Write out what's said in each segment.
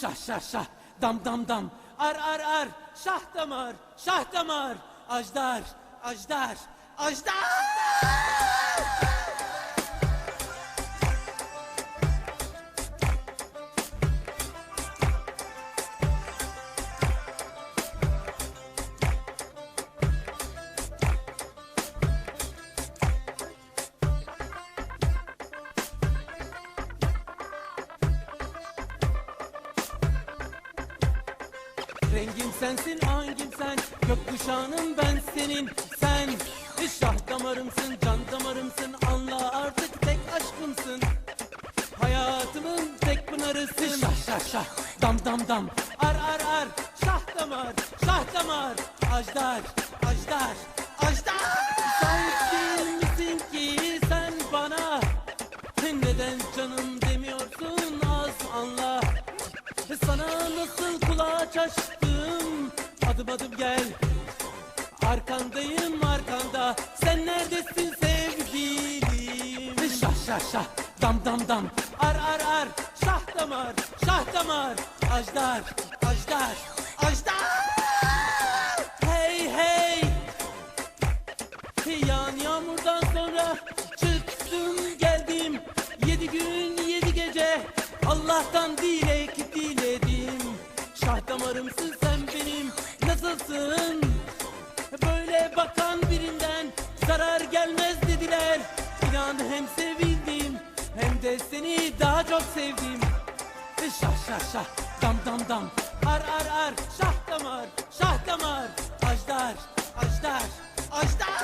Şah şah şah. Dam dam dam. Ar ar ar. Şah damar şah damar. Ajdar ajdar ajdar Rengim sensin hangim sen. Gökkuşağının ben senin Sen. Şah damarımsın can damarımsın. Anla artık tek aşkımsın. Hayatımın tek pınarısın. Şah şah şah. Dam dam dam. Ar ar ar. Şah damar şah damar. Ajdar ajdar ajdar. Sen değil misin ki? Sen bana. Neden canım demiyorsun? Az anla. Sana nasıl kulaç açtım Adım adım gel. Arkandayım arkanda. Sen neredesin sevgilim? Şah şah şah. Dam dam dam. Ar ar ar. Şah damar Şah damar. Ajdar Ajdar Ajdar zarar gelmez dediler. İnan hem sevildim hem de seni daha çok sevdim. Şah şah şah dam dam dam. Ar ar ar şah damar şah damar. Ajdar ajdar ajdar.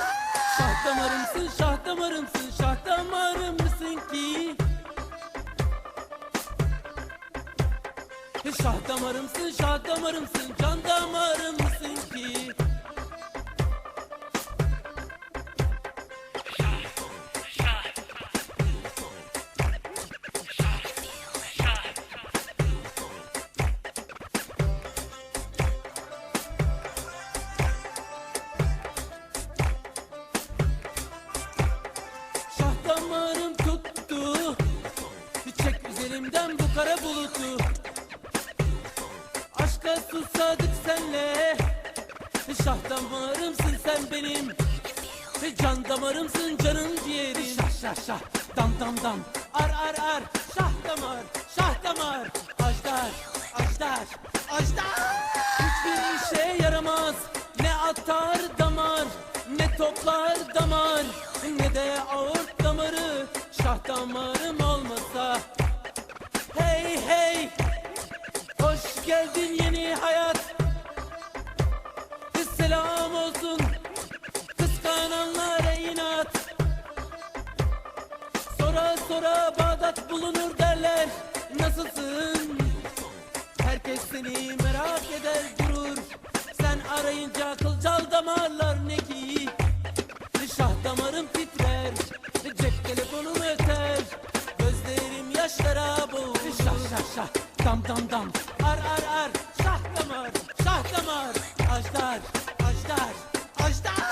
Şah damarımsın şah damarımsın şah damarımsın ki. Şah damarımsın şah damarımsın can damarımsın ki Üzerimden bu kara bulutu. Aşka susadık senle. Şah damarımsın sen benim. Can damarımsın canım ciğerim. Şah şah şah. Dam dam dam. Ar ar ar. Şah damar şah damar. Ajdar ajdar ajdar. Hiçbir işe yaramaz. Ne atar damar Ne toplar damar. Ne de aort damarı. Şah damarım Geldin yeni hayat. Selam olsun Kıskananlara inat. Sonra sonra Bağdat bulunur derler Nasılsın? Herkes seni merak eder durur. Sen arayınca kılcal damarlar ne ki? Şah damarım titrer Cep telefonum öter. Gözlerim yaşlara boğulur. Şah şah şah. Dam dam dam Ar ar ar şah damar şah damar Ajdar ajdar ajdar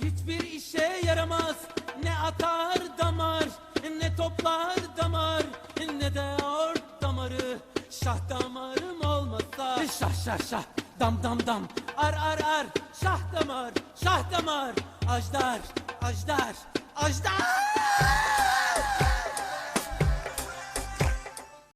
Hiçbir işe yaramaz Ne atar damar Ne toplar damar Ne de aort damarı. Şah damarım olmasa. Şah şah şah Dam dam dam. Ar ar ar Şah damar Şah damar. Ajdar Ajdar Ajdar